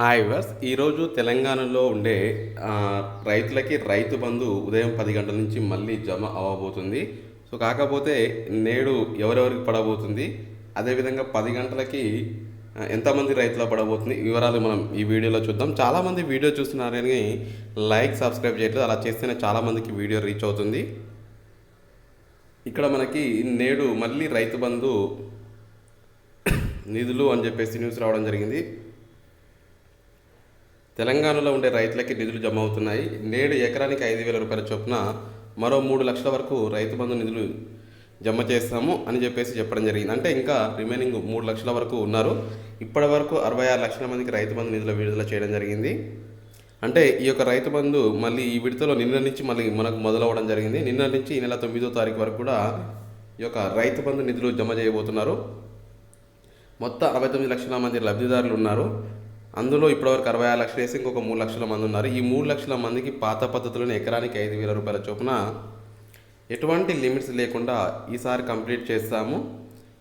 Hi verse ఈరోజు తెలంగాణలో ఉండే రైతులకి రైతు బంధు ఉదయం పది గంటల నుంచి మళ్ళీ జమ అవ్వబోతుంది. సో కాకపోతే నేడు ఎవరెవరికి పడబోతుంది? అదేవిధంగా పది గంటలకి ఎంతమంది రైతుల పడబోతుంది? వివరాలు మనం ఈ వీడియోలో చూద్దాం. చాలామంది వీడియో చూస్తున్నారని లైక్ సబ్స్క్రైబ్ చేయట్లేదు. అలా చేస్తేనే చాలామందికి వీడియో రీచ్ అవుతుంది. ఇక్కడ మనకి నేడు మళ్ళీ రైతు బంధు నిధులు అని చెప్పేసి న్యూస్ రావడం జరిగింది. తెలంగాణలో ఉండే రైతులకి నిధులు జమ అవుతున్నాయి నేడు ఎకరానికి ఐదు వేల రూపాయల చొప్పున మరో మూడు లక్షల వరకు రైతు బంధు నిధులు జమ చేస్తాము అని చెప్పేసి చెప్పడం జరిగింది. అంటే ఇంకా రిమైనింగ్ మూడు లక్షల వరకు ఉన్నారు. ఇప్పటి వరకు అరవై ఆరు లక్షల మందికి రైతు బంధు నిధులు విడుదల చేయడం జరిగింది. అంటే ఈ యొక్క రైతు బంధు మళ్ళీ ఈ విడతలో నిన్న నుంచి మళ్ళీ మనకు మొదలవ్వడం జరిగింది. నిన్న నుంచి ఈ నెల తొమ్మిదో తారీఖు వరకు కూడా ఈ యొక్క రైతు బంధు నిధులు జమ చేయబోతున్నారు. మొత్తం అరవై తొమ్మిది లక్షల మంది లబ్ధిదారులు ఉన్నారు. అందులో ఇప్పటివరకు అరవై ఆరు లక్షలు వేసి ఇంకొక మూడు లక్షల మంది ఉన్నారు. ఈ మూడు లక్షల మందికి పాత పద్ధతిలోనే ఎకరానికి ఐదు వేల రూపాయల చొప్పున ఎటువంటి లిమిట్స్ లేకుండా ఈసారి కంప్లీట్ చేస్తాము.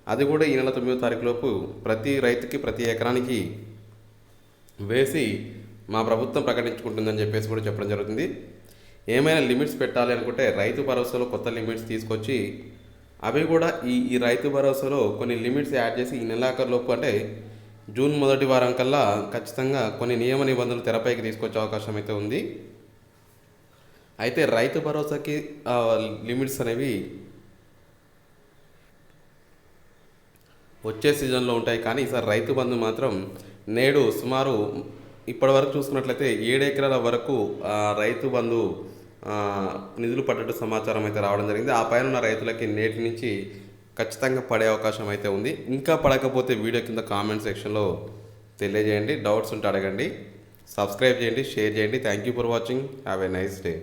అది కూడా ఈ నెల తొమ్మిదో తారీఖు లోపు ప్రతి రైతుకి ప్రతి ఎకరానికి వేసి మా ప్రభుత్వం ప్రకటించుకుంటుందని చెప్పేసి కూడా చెప్పడం జరుగుతుంది. ఏమైనా లిమిట్స్ పెట్టాలి అనుకుంటే రైతు భరోసాలో కొత్త లిమిట్స్ తీసుకొచ్చి అవి కూడా ఈ ఈ రైతు భరోసాలో కొన్ని లిమిట్స్ యాడ్ చేసి ఈ నెలాఖరు లోపు అంటే జూన్ మొదటి వారం కల్లా ఖచ్చితంగా కొన్ని నియమ నిబంధనలు తెరపైకి తీసుకొచ్చే అవకాశం అయితే ఉంది. అయితే రైతు భరోసాకి లిమిట్స్ అనేవి వచ్చే సీజన్లో ఉంటాయి. కానీ ఈసారి రైతు బంధు మాత్రం నేడు సుమారు ఇప్పటివరకు చూసుకున్నట్లయితే ఏడెకరాల వరకు రైతు బంధు నిధులు పడ్డట్టు సమాచారం అయితే రావడం జరిగింది. ఆ పైన ఉన్న రైతులకి నేటి నుంచి ఖచ్చితంగా పడే అవకాశం అయితే ఉంది. ఇంకా పడకపోతే వీడియో కింద కామెంట్ సెక్షన్లో తెలియజేయండి. డౌట్స్ ఉంటే అడగండి. సబ్స్క్రైబ్ చేయండి షేర్ చేయండి. Thank you for watching have a nice day